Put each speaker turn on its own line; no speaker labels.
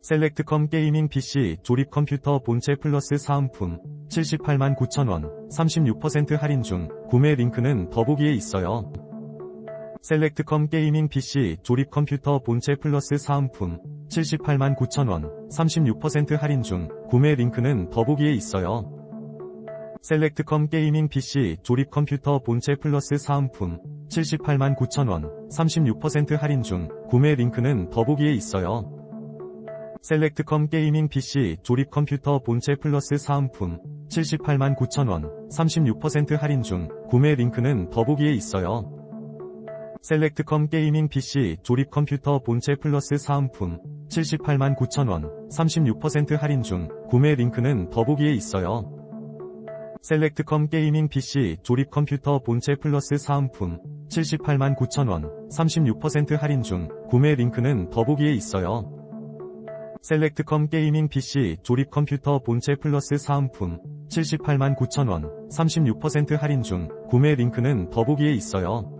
셀렉트컴 게이밍 PC 조립 컴퓨터 본체 플러스 사은품 78만 9천원 36% 할인 중 구매 링크는 더보기에 있어요. 셀렉트컴 게이밍 PC 조립 컴퓨터 본체 플러스 사은품 78만 9천원 36% 할인 중 구매 링크는 더보기에 있어요. 셀렉트컴 게이밍 PC 조립 컴퓨터 본체 플러스 사은품 78만 9천원 36% 할인 중 구매 링크는 더보기에 있어요. 셀렉트컴 게이밍 PC 조립 컴퓨터 본체 플러스 사은품 78만 9천원 36% 할인 중 구매 링크는 더보기에 있어요. 셀렉트컴 게이밍 PC 조립 컴퓨터 본체 플러스 사은품 78만 9천원 36% 할인 중 구매 링크는 더보기에 있어요. 셀렉트컴 게이밍 PC 조립 컴퓨터 본체 플러스 사은품 78만 9천원 36% 할인 중 구매 링크는 더보기에 있어요. 셀렉트컴 게이밍 PC 조립 컴퓨터 본체 플러스 사은품 78만 9천원 36% 할인 중 구매 링크는 더보기에 있어요.